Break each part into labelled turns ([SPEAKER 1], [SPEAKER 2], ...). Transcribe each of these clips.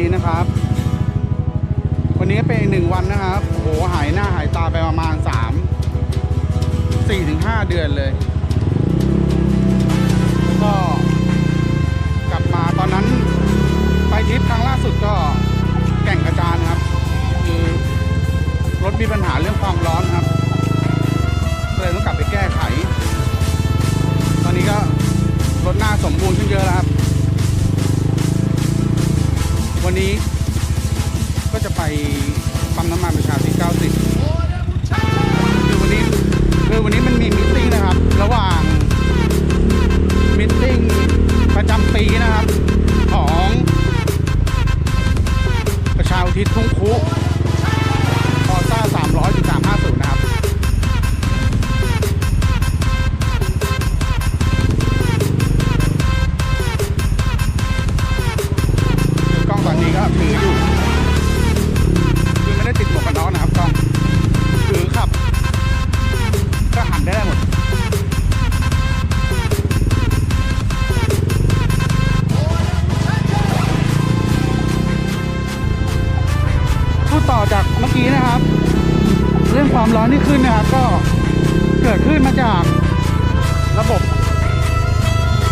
[SPEAKER 1] ดีนะครับ วันนี้เป็นอีกหนึ่งวันนะครับโอ้โหหายหน้าหายตาไปประมาณสามสี่ถึงห้าเดือนเลย ก็กลับมาตอนนั้นไปทริปครั้งล่าสุดก็แก่งกระจานครับ คือรถมีปัญหาเรื่องความร้อนครับเลยต้องกลับไปแก้ไข ตอนนี้ก็รถหน้าสมบูรณ์ขึ้นเยอะแล้วครับ วันนี้ก็จะไปปั๊มน้ำมันประชาที่90 มาจากระบบ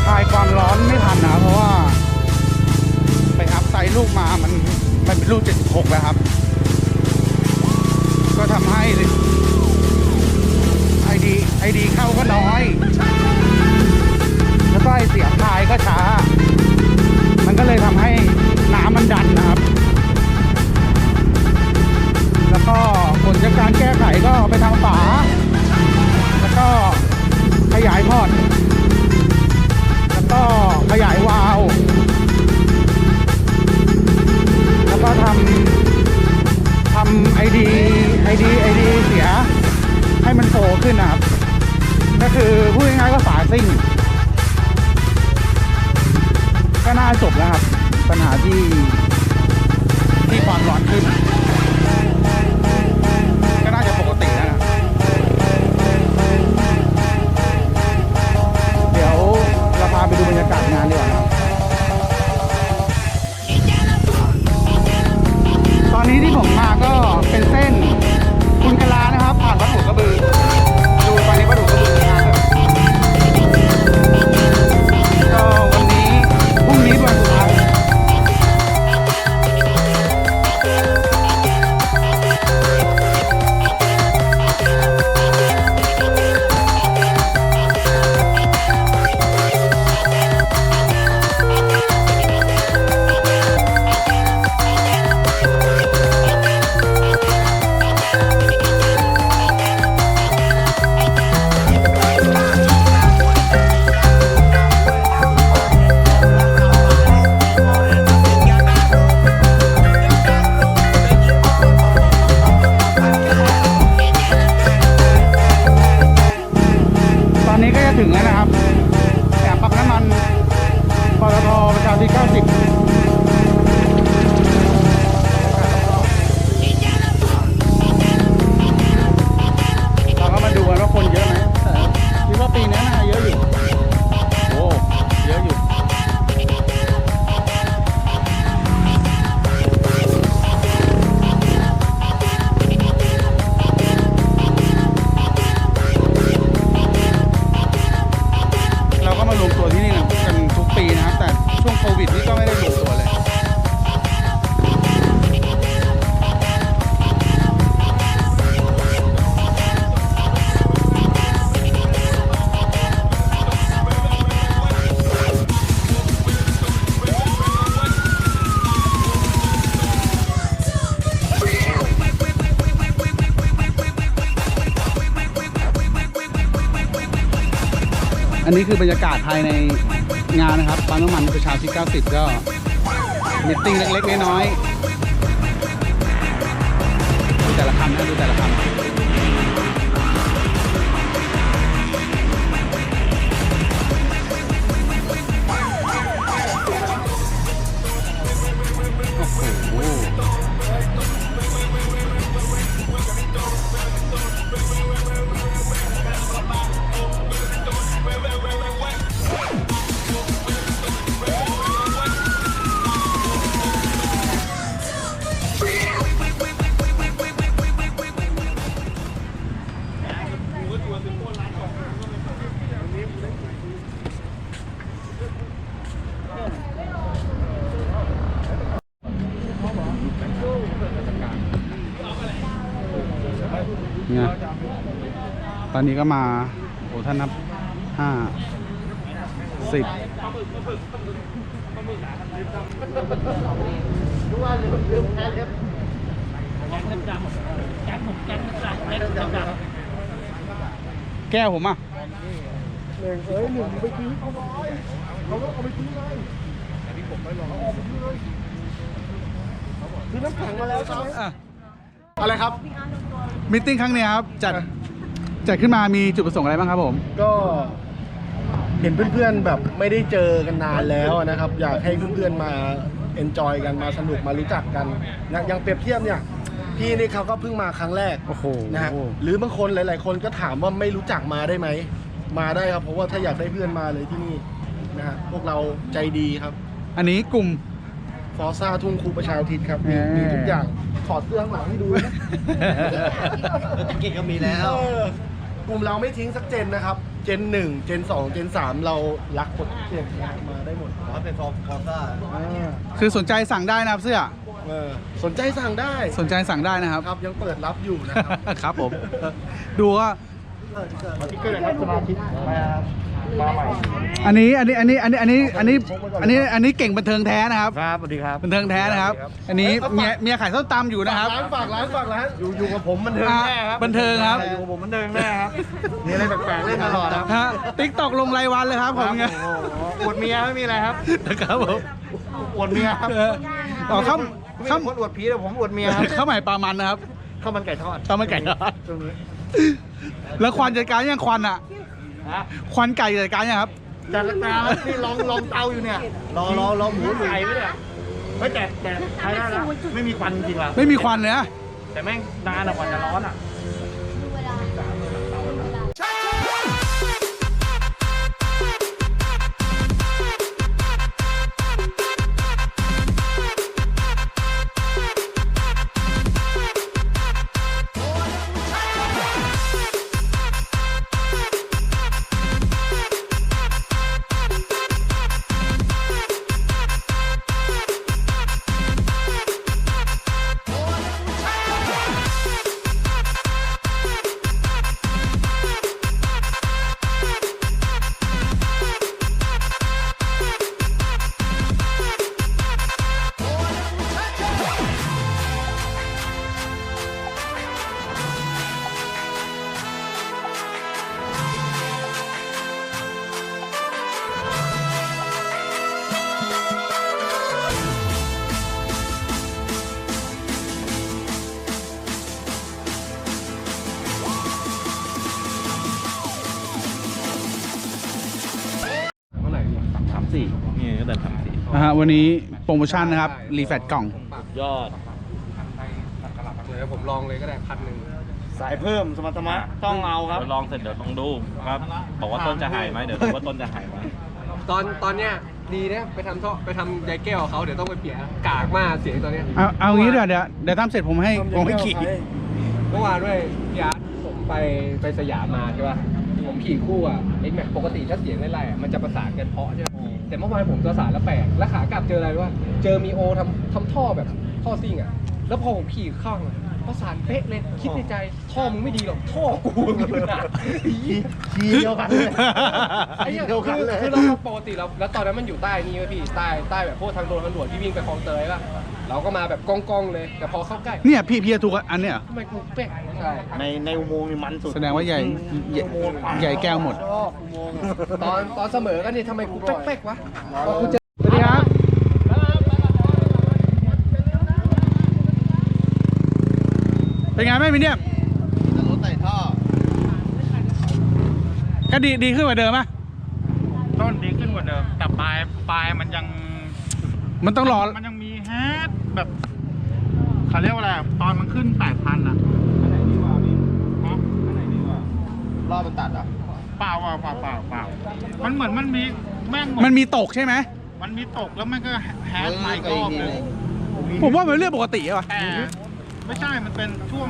[SPEAKER 1] คลายความร้อนไม่ทันนะเพราะว่า ไปอัพไซลูกมามันมันเป็นลูก 76 แล้วครับ ก็ทำให้ไอดีไอดีเข้าก็น้อย แล้วก็ไอเสียงพายก็ช้า มันก็เลยทำให้น้ำมันดันนะครับ แล้วก็ผลจากการแก้ไขก็ไปทางฝา ขยายพ่อ นี้คือบรรยากาศภายในงานนะครับปั๊มน้ำมันประชาธิป90 ก็มิตติ้งเล็กๆน้อยๆดูแต่ละคันนะดูแต่ละคัน นี่นตอนนี้ก็มาโอ้ท่านนับห้าสิบแก้วผมอะเอ้ยหนึ่งไปทิ้งเขาไว้เขาก็เอาไปทิ้งเลยแต่ที่ผมไปหรอกเอาไปทิ้งเลยคือน้ำแข็งมาแล้วใช่ไหมอะ
[SPEAKER 2] ไรครับ
[SPEAKER 1] มิทติ้งครั้งเนี้ยครับจัดจัดขึ้นมามีจุดประสงค์อะไรบ้างครับผม
[SPEAKER 2] ก็เห็นเพื่อนๆแบบไม่ได้เจอกันนานแล้วนะครับ อยากให้เพื่อนๆมาเอนจอยกันมาสนุกมารู้จักกันนะอย่างเปรียบเทียบเนี่ย พี่นี่เขาก็เพิ่งมาครั้งแรก
[SPEAKER 1] โอ้โห
[SPEAKER 2] นะฮะหรือบางคนหลาย ๆ คนก็ถามว่าไม่รู้จักมาได้ไหม มาได้ครับ เพราะว่าถ้าอยากได้เพื่อนมาเลยที่นี่นะฮะพวกเราใจดีครับ
[SPEAKER 1] อันนี้กลุ่ม
[SPEAKER 2] ฟอร์ซ่าทุ่งครูประชาอุทิศครับมี
[SPEAKER 1] แหม
[SPEAKER 2] มีทุกอย่าง ถอดเสื้อข้างหลังให้ดูนะ
[SPEAKER 3] เก่งก็มีแล้ว
[SPEAKER 2] เออกลุ่มเราไม่ทิ้งสักเจนนะครับ เจนหนึ่งเจนสองเจนสามเรารักหมดทุกเจนนะครับมาได้หมด
[SPEAKER 3] ขอเป็นฟอร์ฟอร์ซ่า
[SPEAKER 1] คือสนใจสั่งได้นะครับเสื้อ
[SPEAKER 2] เออสนใจสั่งได้
[SPEAKER 1] สนใจสั่งได้นะครับ
[SPEAKER 2] ครับยังเปิดรับอยู่นะครับ
[SPEAKER 1] ครับผม ดูว่า
[SPEAKER 2] ที่เกิดครับสมาชิกมามาใหม่
[SPEAKER 1] อันนี้อันนี้อันนี้อันนี้อันนี้อันนี้อันนี้อันนี้เก่งบันเทิงแท้นะครับ
[SPEAKER 3] ครับสวัสดีครับ
[SPEAKER 1] บันเทิงแท้นะครับ อันนี้เมียเมียขายส้มตำอยู่นะครับ
[SPEAKER 2] ร้านฝากร้านฝากร้าน
[SPEAKER 3] อยู่อยู่กับผมบันเทิงแน่ครับ
[SPEAKER 1] บันเทิงครับ
[SPEAKER 3] อยู่กับผมบันเทิงแน่ครับมีอะไรแปลกๆเล่นตลอดครับ
[SPEAKER 1] ฮะติ๊กตอกลงรายวันเลยครับผมเนี่ย
[SPEAKER 3] โอ้โหอวดเมียไม่มีอะไรครับ
[SPEAKER 1] นะครับผม
[SPEAKER 3] อวดเมียครับ
[SPEAKER 1] เอออ๋อข้าม
[SPEAKER 3] ไม่
[SPEAKER 1] ข้าม
[SPEAKER 3] มีคนอวดผีแต่ผมอวดเมียครับ
[SPEAKER 1] ข้าวใหม่ปลามันนะครับ
[SPEAKER 3] ข้าวมันไก่ทอด
[SPEAKER 1] ข้าวมันไก่ทอด
[SPEAKER 3] ตรงนี้
[SPEAKER 1] แล้วควันจัดการยังควันอะ
[SPEAKER 3] ฮะ
[SPEAKER 1] ควันไก่จัดการยังครับ
[SPEAKER 3] จัดรายการแล้วนี่ลองลองเตาอยู่เนี่ยรอรอรอหมูไก่ไหมเนี่ยเฮ้ยแต่แต่ใช้ได้นะไม่มีควันจริงๆว่ะ
[SPEAKER 1] ไม่มีควันเลยนะ
[SPEAKER 3] แต่แม่งนานอะกว่าจะร้อนอะ
[SPEAKER 1] ฮะวันนี้โปรโมชั่นนะครับ รีแฟตกล่อง
[SPEAKER 4] ยอด
[SPEAKER 2] เดี๋ยวผมลองเลยก็ได้พันหนึ่ง
[SPEAKER 3] สายเพิ่มสมรรถนะต้องเอาครับ
[SPEAKER 4] เดี๋ยวลองเสร็จเดี๋ยวลองดูครับ บอกว่าต้นจะหายไหมเดี๋ยวดูว่าต้นจะหายไหม
[SPEAKER 5] ตอนตอนเนี้ยดีนะไปทำท่อไปทำยายแก้วเขาเดี๋ยวต้องไปเปลี่ยนกากมากเสียงตอนเนี้ย
[SPEAKER 1] เอาเอางี้เดี๋ยวเดี๋ยวเดี๋ยวทำเสร็จผมให้ผมให้ขี่
[SPEAKER 5] เมื่อวานด้วยพี่อาร์ตผมไปไปสยามมาใช่ป่ะผมขี่คู่อะไอ้แม็กปกติถ้าเสียงไล่ๆอะมันจะประสานกันเพราะใช่ไหม แต่เมื่อวานผมประสานแล้วแปลกแล้วขากลับเจออะไรรู้ป่ะเจอมีโอทำทำท่อแบบท่อซิ่งอะ แล้วพอผมขี่ข้างอะประสานเป๊ะเลย คิดในใจท่อมึงไม่ดีหรอกท่อกูมึงน่ะ
[SPEAKER 3] ทีเดียวกันเลย
[SPEAKER 5] ไอ้เหี้ย
[SPEAKER 3] เดียวกัน
[SPEAKER 5] คือ
[SPEAKER 3] เลย
[SPEAKER 5] คือเราปกติเราแล้วตอนนั้นมันอยู่ใต้นี่เว้ยพี่ใต้ใต้แบบพวกทางโดนทางด่วนที่วิ่งไปคลองเตยป่ะ เราก็มาแบบกล้องๆเลย แต่พอเข้าใกล้
[SPEAKER 1] เนี่ยพี่พี่จะถูกอันเนี่ยเหรอ
[SPEAKER 5] ทำไมกูเป๊ะใช่
[SPEAKER 3] ในในอุโมงค์นี่มันสุด
[SPEAKER 1] แสดงว่าใหญ่ใหญ่ใหญ่แก้วหมด
[SPEAKER 3] ชอบอุโมงค์
[SPEAKER 5] ตอนตอนเสมอกันนี่ทำไมกูเป๊กๆวะพอกูเจอ
[SPEAKER 1] สวัสดีครับ เป็นไงแม่มิเนี่ย
[SPEAKER 3] จะรถใส่ท่อ
[SPEAKER 1] ก็ดีดีขึ้นกว่าเดิมไหม
[SPEAKER 6] ต้นดีขึ้นกว่าเดิม แต่ปลายปลายมันยัง
[SPEAKER 1] มันต้องรอ
[SPEAKER 6] มันยัง มีแฮดแบบเขาเรียกว่าอะไรอะตอนมันขึ้นแปดพันอะ
[SPEAKER 3] อันไหนดีกว่าพี่
[SPEAKER 6] ฮะ
[SPEAKER 3] อันไหนดีกว่ารอบมันตัดอะ
[SPEAKER 6] เปล่าเปล่าเปล่าเปล่าเปล่ามันเหมือนมันมีแม่ง
[SPEAKER 1] มันมีตกใช่ไหม
[SPEAKER 6] มันมีตกแล้วมันก็แฮดใหม่รอบหนึง
[SPEAKER 1] ผมว่ามันเรื่องปกติอะวะ
[SPEAKER 6] แต่ไม่ใช่มันเป็นช่วง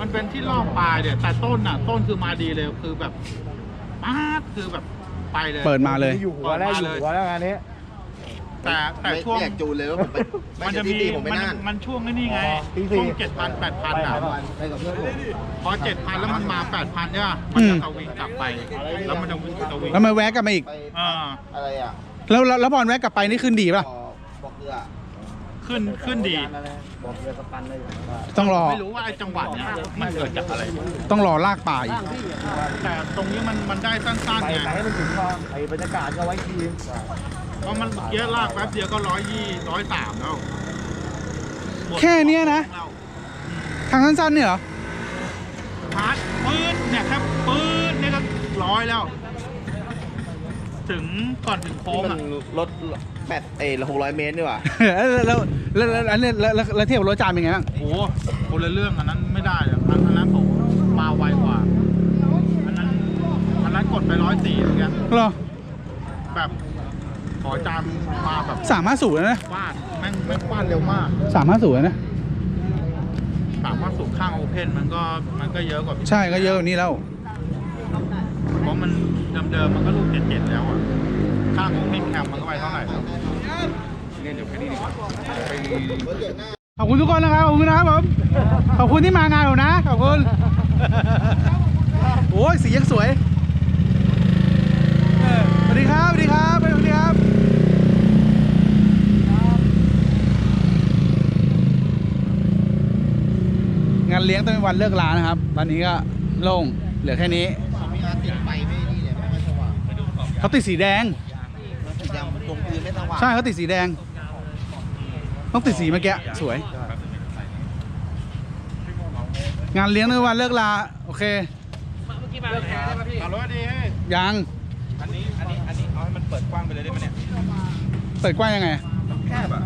[SPEAKER 6] มันเป็นที่รอบปลายเดี๋ยแต่ต้นอะ ต้นคือมาดีเลยคือแบบป๊าดคือแบบไปเลย
[SPEAKER 1] เปิดมาเลย
[SPEAKER 3] อยู่หัวแล้วอยู่หัวแล้วงานนี้
[SPEAKER 6] แต่แต่ช่วง
[SPEAKER 3] ไม่อยากจูนเลยว่าผมไป
[SPEAKER 6] มันจะมี
[SPEAKER 3] ตีผมไป
[SPEAKER 6] มัน
[SPEAKER 3] น่าน
[SPEAKER 6] มันช่วงไอ้นี่ไง
[SPEAKER 3] ตีสี่
[SPEAKER 6] ช่วงเจ็ดพันแปดพันอะ
[SPEAKER 3] ไปกับเพื่อนผม
[SPEAKER 6] พอเจ็ดพันแล้วมันมาแปดพันใช่ป่ะมันจะสวิงกลับไป แล้วมันจะวิ่งสวิง
[SPEAKER 1] แล้วมาแวะกลับมาอีก
[SPEAKER 3] ไป
[SPEAKER 6] อ่า
[SPEAKER 3] อะไรอะ
[SPEAKER 1] แล้วแล้วแล้วพอแวะกลับไปนี่ขึ้นดีป่ะ
[SPEAKER 3] บอกเรือ
[SPEAKER 6] ขึ้นขึ้นดี
[SPEAKER 3] บอกเรือสปันเลย
[SPEAKER 1] ต้องรอ
[SPEAKER 6] ไม่รู้ว่าไอ้จังหวะเนี้ยมันเกิดจากอะไร
[SPEAKER 1] ต้องรอลากป่าอีก
[SPEAKER 6] แต่ตรงนี้มันมันได้สั้นๆ
[SPEAKER 3] ไป
[SPEAKER 6] ไง
[SPEAKER 3] ไปให้มันถึงคลองไอ้บรรยากาศก็ไว้ทีม
[SPEAKER 6] พราะมันเกี้ยลากแป๊บเดียวก็ร้อยยี่ร้อยสามแล้ว
[SPEAKER 1] แค่เนี้ยนะ ทางสั้นๆเนี่ยเหรอ
[SPEAKER 6] พาร์ทปืนเนี่ยครับปืนเนี่ยก็ร้อยแล้ว ถึงก่อนถึงโค้งอะ
[SPEAKER 3] รถแปดเออหกร้อยเมตรดีกว่า
[SPEAKER 1] แล้วแล้วแล้วแล้วแล้แล้วแล้วเทียบรถจานเป็นไงบ้าง
[SPEAKER 6] โอ้โหคนละเรื่องอันนั้นไม่ได้อะอันนั้นผมมาไวกว่าอันนั้นอันนั้นกดไปร้อยสี่อย่างเงี้ย
[SPEAKER 1] หรอ
[SPEAKER 6] แบบ ขอจานมาแบบ
[SPEAKER 1] สามห้าศูนย์นะ
[SPEAKER 6] ฟาดแม่งแม่งฟาดเร็วมาก
[SPEAKER 1] สามห้าศูนย์นะ
[SPEAKER 6] ถามว่าสูงข้างโอเพนมันก็มันก็เยอะกว่าพี่
[SPEAKER 1] ใช่ก็เยอะกว่านี้แล้ว
[SPEAKER 6] เพราะมันเดิมๆมันก็ลูกเจ็ดๆแล้วอะข้างโอเพนแคมมันก็ไปเท่าไหร่แล้ว
[SPEAKER 1] ขอบคุณทุกคนนะครับ ขอบคุณนะครับผม ขอบคุณที่มางานผมนะ ขอบคุณ โอ้ยสียังสวยเออสวัสดีครับ สวัสดีครับสวัสดีครับ งานเลี้ ยงต้องเป็นวันเลิกร้านนะครับ ตอนนี้ก็โล่งเหลือแค่นี้
[SPEAKER 3] มีอาติดไฟไม่นี่เลยไม่สว่าง
[SPEAKER 1] เขาติดสีแดง
[SPEAKER 3] สีดำตรงพื้นไม่สว่าง
[SPEAKER 1] ใช่เขาติดสีแดง ต้องติดสีเมื่อกี้สวย งานเลี้ยงในวันเลิกลาโอเค
[SPEAKER 6] ขับรถดีให้
[SPEAKER 1] ยัง
[SPEAKER 4] อันนี้อันนี้อันนี้เอาให้มันเปิดกว้างไปเลยได้ไหมเนี่ย
[SPEAKER 1] เปิดกว้างยังไง
[SPEAKER 4] แคบอะ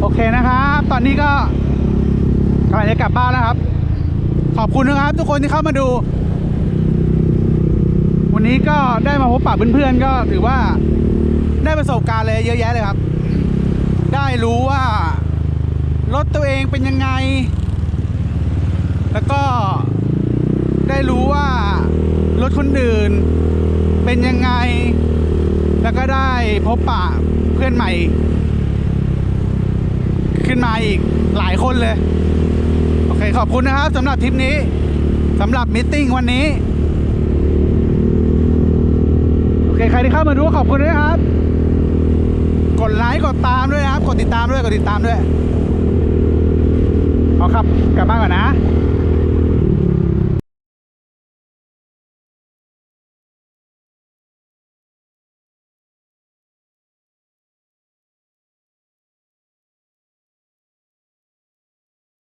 [SPEAKER 1] โอเคนะครับ ตอนนี้ก็ กำลังจะกลับบ้านแล้วครับ ขอบคุณนะครับ ทุกคนที่เข้ามาดู วันนี้ก็ได้มาพบปะเพื่อนๆก็ถือว่าได้ประสบการณ์เลยเยอะแยะเลยครับ ได้รู้ว่ารถตัวเองเป็นยังไง แล้วก็ได้รู้ว่ารถคนอื่นเป็นยังไง แล้วก็ได้พบปะเพื่อนใหม่ ขึ้นมาอีกหลายคนเลย เคขอบคุณนะครับสำหรับทริปนี้สำหรับมิ팅วันนี้โอเคใครที่เข้ามาดูขอบคุณด้วยครับ กดไลค์กดตามด้วยนะครับ กดติดตามด้วยกดติดตามด้วยขอขับกลับบ้านก่อนนะ